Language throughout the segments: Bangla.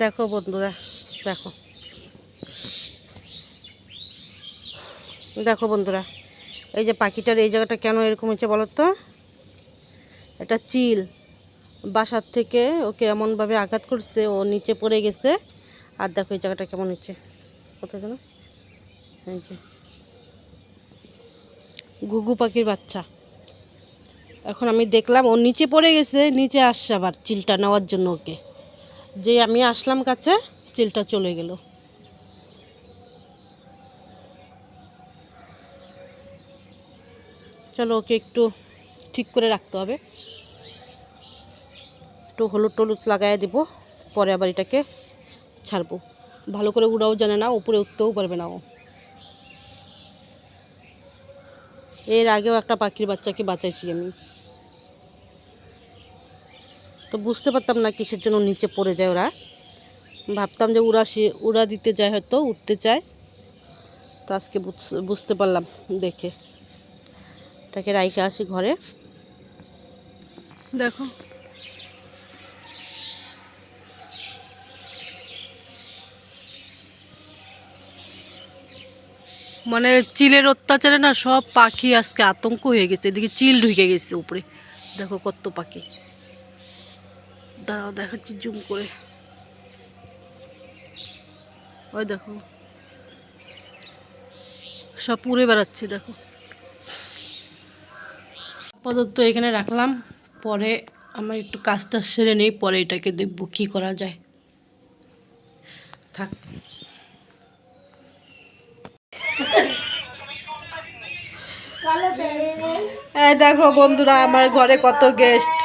দেখো বন্ধুরা, দেখো। দেখো বন্ধুরা, এই যে পাখিটার এই জায়গাটা কেন এরকম হচ্ছে বলো তো? এটা চিল। বাসার থেকে ওকে এমনভাবে আঘাত করছে, ও নিচে পড়ে গেছে। আর দেখো এই জায়গাটা কেমন হচ্ছে কোথায় যেন? এই যে। ঘুঘু পাখির বাচ্চা। এখন আমি দেখলাম ও নিচে পড়ে গেছে, নিচে আসছে আবার চিলটা নেওয়ার জন্য ওকে। যে আমি আসলাম কাছে, চিলটা চলে গেল। চলো ওকে একটু ঠিক করে রাখতে হবে। একটু হলুদ টলুদ লাগাই দিব, পরে আবার এটাকে ছাড়বো। ভালো করে উড়াও জানে না, উপরে উঠতেও পারবে না ও। এর আগেও একটা পাখির বাচ্চাকে বাঁচাইছি আমি। তো বুঝতে পারতাম না কিসের জন্য নিচে পড়ে যায় ওরা। ভাবতাম যে উড়া উড়া দিতে যায় হয়তো উঠতে চায়। তো আজকে বুঝ- বুঝতে পারলাম দেখে। এটাকে রাইখে আসি ঘরে। দেখো। মানে চিলের অত্যাচারে না সব পাখি আজকে আতঙ্ক হয়ে গেছে। এদিকে চিল ঢুকে গেছে উপরে। দেখো কত পাখি। দাঁড়াও, দেখাচ্ছি জুম করে। ওই দেখো। সব উড়ে বেড়াচ্ছে, দেখো। আপাতত এখানে রাখলাম। পরে আমার একটু কাজটা সেরে নেই, পরে এটাকে দেখব কী করা যায়। থাক। দেখো বন্ধুরা, আমার ঘরে কত গেস্ট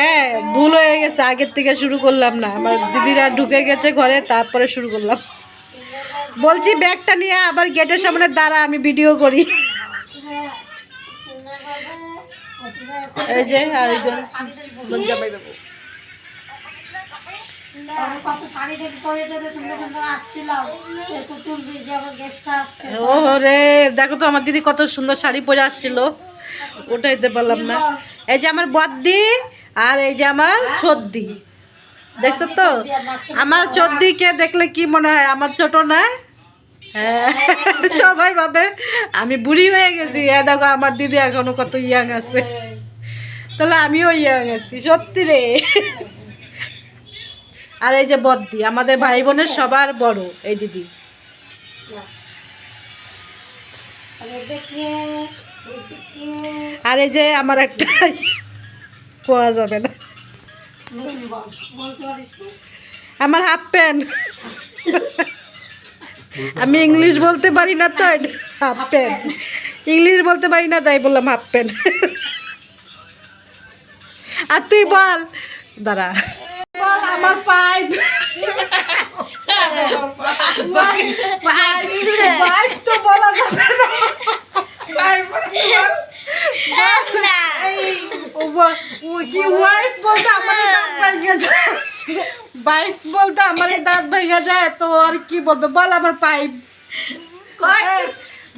হ্যাঁ ভুল হয়ে গেছে, আগের থেকে শুরু করলাম না। আমার দিদিরা ঢুকে গেছে ঘরে, তারপরে শুরু করলাম। বলছি, ব্যাগটা নিয়ে আবার গেটের সামনে দাঁড়া, আমি ভিডিও করি। ও দেখো তো, আমার দিদি কত সুন্দর শাড়ি পরে আসছিল। ওটাইতে পারলাম না। এই যে আমার বদ্দি আর এই যে আমার ছদ্দি দেখছ তো? আমার ছদ্দিকে দেখলে কি মনে হয়? আমার ছোট না? হ্যাঁ। সবাই ভাবে আমি বুড়ি হয়ে গেছি। হ্যাঁ দেখো আমার দিদি এখনও কত ইয়াং আছে। তাহলে আমিও ইয়াং আছি সত্যি রে। আর এই যে বদ্দি আমাদের ভাই বোনের সবার বড় এই দিদি। আর এই যে আমার একটা কোয়া যাবে না? আমার হাফ প্যান্ট আমি ইংলিশ বলতে পারি না তো হাফ প্যান্ট ইংলিশ বলতে পারি না তাই বললাম হাফ প্যান্ট আর তুই বল। দাঁড়া। বল আমার পাইপ পাইপ তো বলা যাবে না। ওয়াইফ বলতে? আমার দাঁত ভেঙে যায়। বলতে আমার দাঁত ভেঙে যায় তো আর কি বলবে? বল আমার পাইপ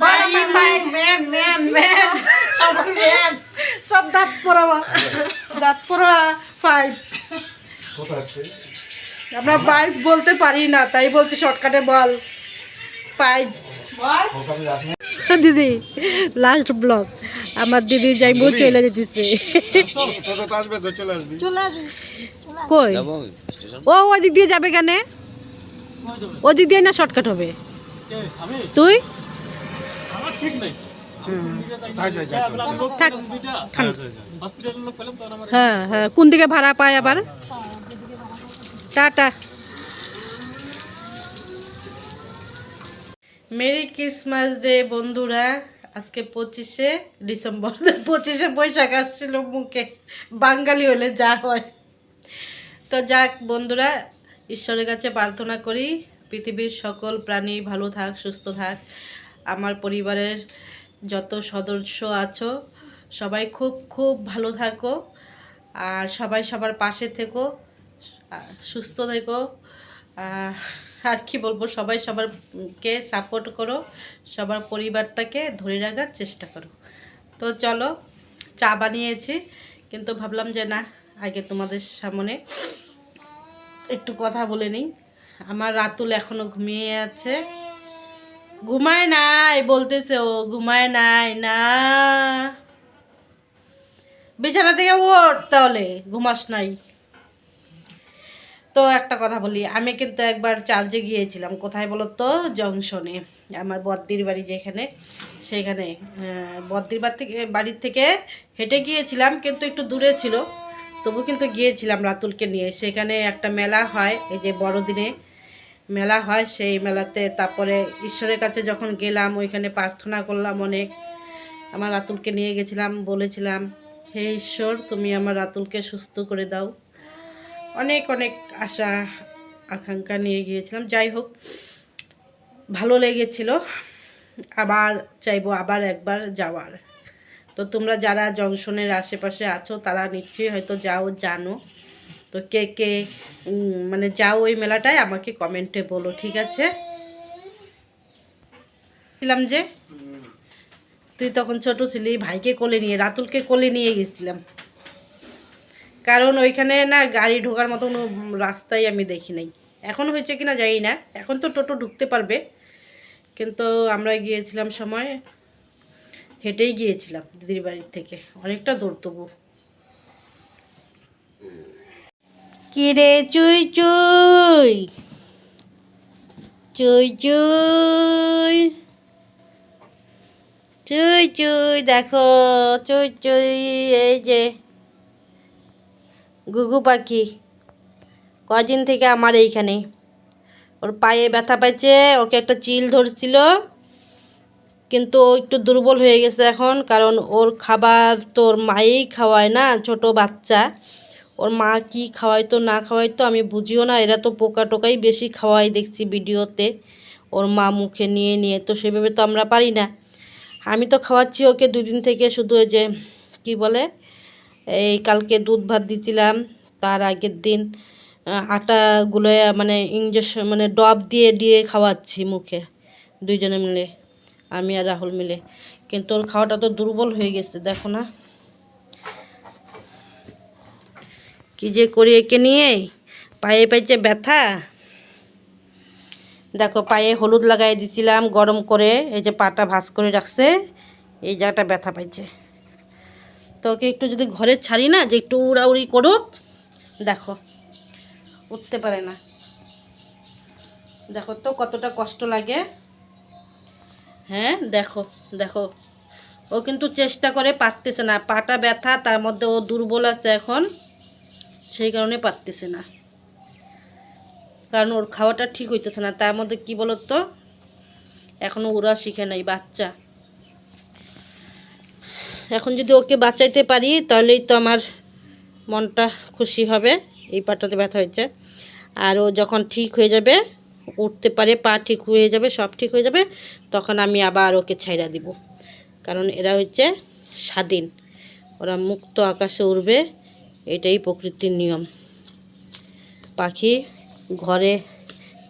বল আমার পাইপ সব দাঁত পড়াবা। দাঁত পড়া পাইপ আমরা পাইপ বলতে পারি না তাই বলছি শর্টকাটে বল। পাইপ দিদি লাস্ট ব্লগ আমার দিদি যাই বউ চলে যেতেছে কই? ও ওই দিক দিয়ে যাবে কেন? ওই দিক দিয়ে না শর্টকাট হবে? তুই। হ্যাঁ হ্যাঁ। কোন দিকে ভাড়া পায় আবার? টাটা। মেরি ক্রিসমাস ডে বন্ধুরা। আজকে পঁচিশে ডিসেম্বর। পঁচিশে বৈশাখ আসছিল মুখে। বাঙালি হলে যা হয়। তো যাক, বন্ধুরা, ঈশ্বরের কাছে প্রার্থনা করি, পৃথিবীর সকল প্রাণী ভালো থাক, সুস্থ থাক। আমার পরিবারের যত সদস্য আছো, সবাই খুব খুব ভালো থাকো। আর সবাই সবার পাশে থেকো সুস্থ থেকো। আর কি বলব, সবাই সবারকে সাপোর্ট করো, সবার পরিবারটাকে ধরে রাখার চেষ্টা করো। তো চলো, চা বানিয়েছি, কিন্তু ভাবলাম যে না, আগে তোমাদের সামনে একটু কথা বলে নিই। আমার রাতুল এখনও ঘুমিয়ে আছে। ঘুমায় নাই, বলতেছে ও, ঘুমায় নাই, না। বিছানা থেকে ওঠ তাহলে, ঘুমাস নাই। তো একটা কথা বলি, আমি কিন্তু একবার চার্জে গিয়েছিলাম, কোথায় বলো তো জংশনে, আমার বদ্দির বাড়ি যেখানে সেখানে বদ্দির বাড়ি থেকে, বাড়ির থেকে হেঁটে গিয়েছিলাম, কিন্তু একটু দূরে ছিল। তবু কিন্তু গিয়েছিলাম রাতুলকে নিয়ে। সেখানে একটা মেলা হয়, এই যে বড়দিনে মেলা হয়, সেই মেলাতে তারপরে ঈশ্বরের কাছে যখন গেলাম, ওইখানে প্রার্থনা করলাম অনেক। আমার রাতুলকে নিয়ে গেছিলাম, বলেছিলাম, হে ঈশ্বর, তুমি আমার রাতুলকে সুস্থ করে দাও। অনেক অনেক আশা, আকাঙ্ক্ষা নিয়ে গিয়েছিলাম। যাই হোক, ভালো লেগেছিল। আবার চাইব আবার একবার যাওয়ার। তো তোমরা যারা জংশনের আশেপাশে আছো, তারা নিশ্চয়ই হয়তো যাও, জানো। তো কে কে মানে যাও ওই মেলাটায়, আমাকে কমেন্টে বলো, ঠিক আছে? ছিলাম যে, তুই তখন ছোট ছিলি, ভাইকে কোলে নিয়ে, রাতুলকে কোলে নিয়ে গেছিলাম। কারণ ওইখানে না গাড়ি ঢোকার মতো কোনো রাস্তাই আমি দেখি নাই। এখন হয়েছে কিনা জানি না। এখন তো টোটো ঢুকতে পারবে। কিন্তু আমরা গিয়েছিলাম সময়, হেঁটেই গিয়েছিলাম দিদির বাড়ির থেকে। অনেকটা দূর তবু। কিরে চুই চুই? চুই চুই? চুই চুই দেখো, চুই চুই এই যে। গুগু পাখি। কদিন থেকে আমার এইখানে। ওর পায়ে ব্যথা পাইছে, ওকে একটা চিল ধরছিল, কিন্তু ও একটু দুর্বল হয়ে গেছে এখন, কারণ ওর খাবার তোর মায়েই খাওয়ায় না, ছোট বাচ্চা। ওর মা কি খাওয়াইতো, না খাওয়াইতো, আমি বুঝিও না, এরা তো পোকা টোকাই বেশি খাওয়াই দেখছি ভিডিওতে। ওর মা মুখে নিয়ে নিয়ে, তো সেভাবে তো আমরা পারি না। আমি তো খাওয়াচ্ছি ওকে দুদিন থেকে, শুধু যে, কি বলে এই কালকে দুধ ভাত দিছিলাম, তার আগের দিন আটাগুলো মানে ইঞ্জেকশন মানে ডব দিয়ে দিয়ে খাওয়াচ্ছি মুখে, দুইজনে মিলে, আমি আর রাহুল মিলে। কিন্তু ওর খাওয়াটা তো দুর্বল হয়ে গেছে, দেখো না। কি যে করি একে নিয়ে, পায়ে পাইছে ব্যথা। দেখো, পায়ে হলুদ লাগাই দিছিলাম গরম করে, এই যে পাটা ভাঁজ করে রাখছে, এই জায়গাটা ব্যথা পাইছে। তো ওকে একটু যদি ঘরে ছাড়ি না যে একটু উড়াউড়ি করুক, দেখো, উঠতে পারে না। দেখো তো কতটা কষ্ট লাগে। হ্যাঁ দেখো দেখো, ও কিন্তু চেষ্টা করে পারতেছে না। পাটা ব্যথা, তার মধ্যে ও দুর্বল আছে এখন, সেই কারণে পারতেছে না। কারণ ওর খাওয়াটা ঠিক হইতেছে না। তার মধ্যে কি বলতো? এখনও ওরা শিখে নাই, বাচ্চা। এখন যদি ওকে বাঁচাইতে পারি, তাহলেই তো আমার মনটা খুশি হবে। এই পাটাতে ব্যথা হয়েছে। আর ও যখন ঠিক হয়ে যাবে, উঠতে পারে, পা ঠিক হয়ে যাবে, সব ঠিক হয়ে যাবে, তখন আমি আবার ওকে ছাইড়া দিব। কারণ এরা হচ্ছে স্বাধীন। ওরা মুক্ত আকাশে উড়বে, এটাই প্রকৃতির নিয়ম। পাখি ঘরে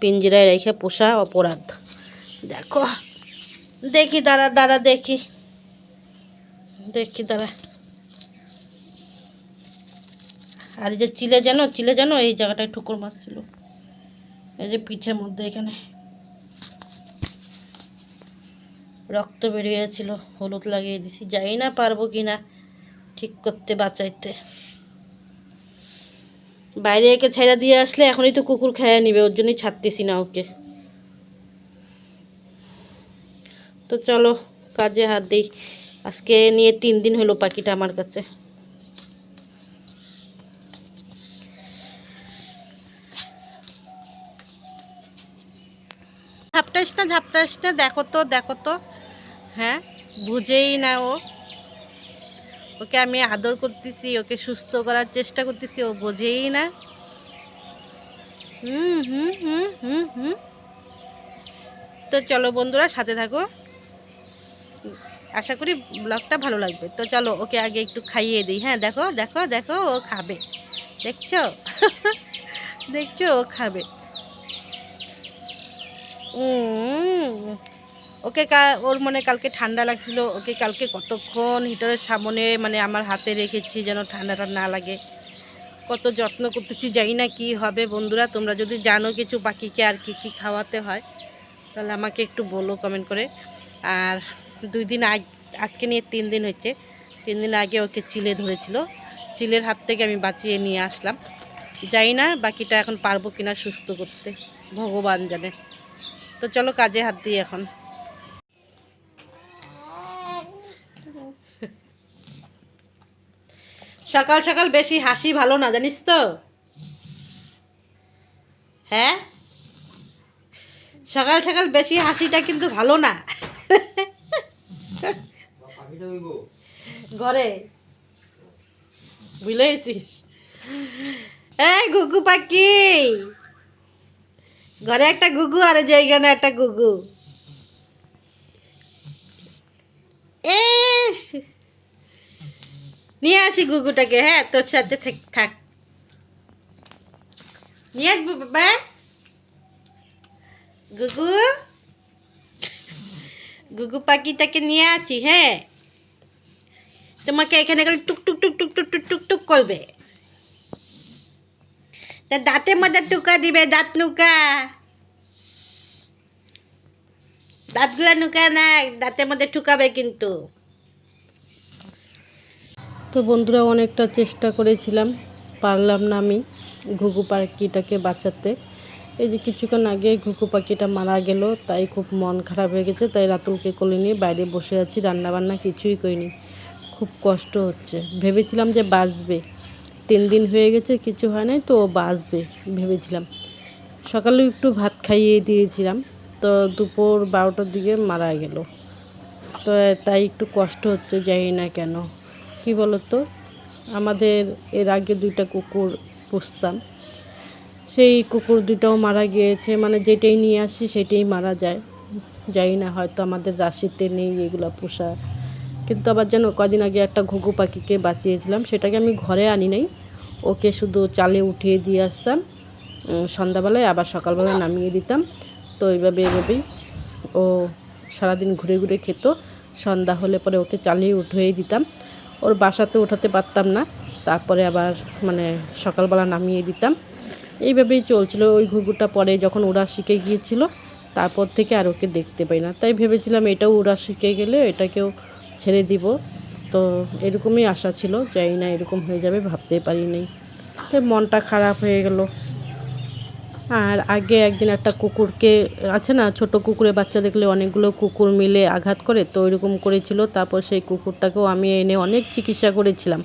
পিঞ্জিরায় রেখে পোষা অপরাধ। দেখো, দেখি, দাঁড়া দাঁড়া, দেখি। দেখি, দাঁড়া। আর এই যে চিলে যেন চিলে যেন এই জায়গাটায় ঠুকুর মারছিল। এই যে পিঠের মধ্যে এখানে। রক্ত বেরিয়েছিল হলুদ লাগিয়ে দিছি। যাই না পারব কি না, ঠিক করতে, বাঁচাইতে। বাইরে একে ছেড়া দিয়ে আসলে এখনই তো কুকুর খাইয়া নিবে, ওর জন্যই ছাড়তেছি না ওকে। তো চলো, কাজে হাত দিই। আজকে নিয়ে তিন দিন হলো পাখিটা আমার কাছে। ঝাপটাইস না ঝাপটাইস না, দেখো তো দেখো তো। হ্যাঁ বুঝেই না ও। ওকে আমি আদর করতেছি, ওকে সুস্থ করার চেষ্টা করতেছি, ও বোঝেই না। হুম হুম হুম হুম হুম। তো চলো বন্ধুরা, সাথে থাকো। আশা করি ব্লগটা ভালো লাগবে। তো চলো ওকে আগে একটু খাইয়ে দিই। হ্যাঁ দেখো দেখো দেখো, ও খাবে। দেখছ? দেখছ? ও খাবে। ওকে ওর মনে কালকে ঠান্ডা লাগছিল। ওকে কালকে কতক্ষণ হিটারের সামনে মানে আমার হাতে রেখেছি যেন ঠান্ডাটা না লাগে। কত যত্ন করতেছি, জানি না কি হবে। বন্ধুরা, তোমরা যদি জানো কিছু পাখিকে আর কি কি খাওয়াতে হয়, তাহলে আমাকে একটু বলো কমেন্ট করে। আর দুই দিন আগ, আজকে নিয়ে তিন দিন হচ্ছে তিন দিন আগে ওকে চিলে ধরেছিল। চিলের হাত থেকে আমি বাঁচিয়ে নিয়ে আসলাম। যাই না, বাকিটা এখন পারব কিনা সুস্থ করতে। ভগবান জানে। তো চলো কাজে হাত দিই এখন। সকাল সকাল বেশি হাসি ভালো না, জানিস তো? হ্যাঁ? সকাল সকাল বেশি হাসিটা কিন্তু ভালো না। ঘরে। বুঝলে গেছিস? এই গুগু পাখি। ঘরে একটা গুগু আর এইখানে একটা গুগু নিয়ে আসি গুগুটাকে হ্যাঁ তোর সাথে থাক নিয়ে আসব, বাবা। গুগু গুগু পাখিটাকে নিয়ে আছি হ্যাঁ? তোমাকে এখানে গেলে টুক টুক টুক টুক টুক টুক টুক টুক করবে। তা দাঁতের মধ্যে টুকা দিবে, দাঁত নুকা। দাঁতগুলা নুকা না, দাঁতের মধ্যে ঠুকাবে কিন্তু। তো বন্ধুরা, অনেকটা চেষ্টা করেছিলাম, পারলাম না আমি ঘুঘু পাখিটাকে বাঁচাতে। এই যে কিছুক্ষণ আগে ঘুঘু পাখিটা মারা গেল, তাই খুব মন খারাপ হয়ে গেছে, তাই রাতুলকে কোলে নিয়ে বাইরে বসে আছি রান্না বান্না কিছুই করিনি। খুব কষ্ট হচ্ছে। ভেবেছিলাম যে বাঁচবে। তিন দিন হয়ে গেছে, কিছু হয় নাই, তো বাঁচবে, ভেবেছিলাম। সকালে একটু ভাত খাইয়ে দিয়েছিলাম, তো দুপুর বারোটার দিকে মারা গেল। তো তাই একটু কষ্ট হচ্ছে, জানি না কেন। কি বলতো? আমাদের এর আগে দুইটা কুকুর পুষতাম। সেই কুকুর দুটাও মারা গিয়েছে মানে যেটাই নিয়ে আসি সেটাই মারা যায়। জানি না, হয়তো আমাদের রাশিতে নেই এগুলো পোষা। কিন্তু আবার যেন কদিন আগে একটা ঘুঘু পাখিকে বাঁচিয়েছিলাম, সেটাকে আমি ঘরে আনি নাই। ওকে শুধু চালে উঠিয়ে দিয়ে আসতাম। সন্ধ্যাবেলায় আবার সকালবেলায় নামিয়ে দিতাম। তো এইভাবে, এইভাবেই ও সারাদিন ঘুরে ঘুরে খেত। সন্ধ্যা হলে পরে ওকে চালিয়ে উঠিয়ে দিতাম। ওর বাসাতে ওঠাতে পারতাম না। তারপরে আবার মানে সকালবেলা নামিয়ে দিতাম। এইভাবেই চলছিল। ওই ঘুঘুটা পরে যখন ওরা শিখে গিয়েছিল, তারপর থেকে আর ওকে দেখতে পাই না। তাই ভেবেছিলাম এটাও ওরা শিখে গেলে এটাকেও ছেড়ে দিব। তো এরকমই আশা ছিল যাই না এরকম হয়ে যাবে ভাবতে পারি নাই। তাই মনটা খারাপ হয়ে গেল। আর আগে একদিন একটা কুকুরকে, আছে না, ছোট কুকুরের বাচ্চা দেখলে অনেকগুলো কুকুর মিলে আঘাত করে, তো ওইরকম করেছিল। তারপর সেই কুকুরটাকেও আমি এনে অনেক চিকিৎসা করেছিলাম।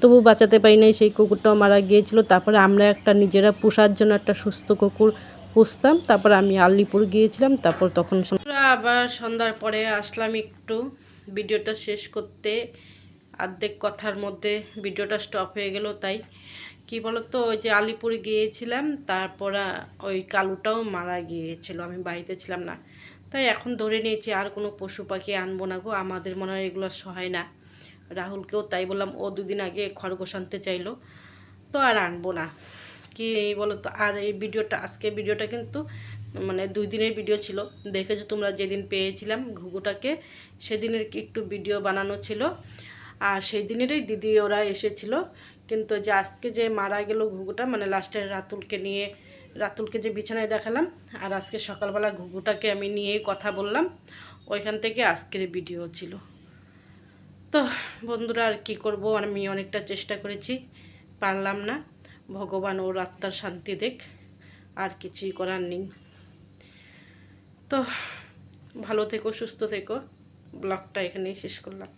তবু বাঁচাতে পারি নাই, সেই কুকুরটাও মারা গিয়েছিল। তারপরে আমরা একটা নিজেরা পোষার জন্য একটা সুস্থ কুকুর পুষতাম। তারপর আমি আলিপুর গিয়েছিলাম, তারপর তখন আবার সন্ধ্যার পরে আসলাম একটু ভিডিওটা শেষ করতে। অর্ধেক কথার মধ্যে ভিডিওটা স্টপ হয়ে গেল, তাই কি বলতো, ওই যে আলিপুর গিয়েছিলাম, তারপর ওই কালুটাও মারা গিয়েছিল, আমি বাড়িতে ছিলাম না। তাই এখন ধরে নিয়েছি, আর কোনো পশু পাখি আনব না গো, আমাদের মনে হয় এগুলো সহায় না। রাহুলকেও তাই বললাম, ও দুদিন আগে খরগোশ আনতে চাইলো। তো আর আনব না। কি বলো তো? আর এই ভিডিওটা আজকে ভিডিওটা কিন্তু মানে দুই দিনের ভিডিও ছিল। দেখেছ তোমরা যেদিন পেয়েছিলাম ঘুঘুটাকে, সেদিনের কি একটু ভিডিও বানানো ছিল। আর সেই দিনেরই দিদি ওরা এসেছিল। কিন্তু যে আজকে যে মারা গেল ঘুঘুটা মানে লাস্টে রাতুলকে নিয়ে, রাতুলকে যে বিছানায় দেখালাম, আর আজকে সকালবেলা ঘুঘুটাকে আমি নিয়েই কথা বললাম, ওইখান থেকে আজকের ভিডিও ছিল। তো বন্ধুরা, আর কি করব? আমি অনেকটা চেষ্টা করেছি, পারলাম না। ভগবান ওর আত্মার শান্তি দেখ, আর কিছুই করার নেই। তো ভালো থেকো, সুস্থ থেকো। ব্লগটা এখানেই শেষ করলাম।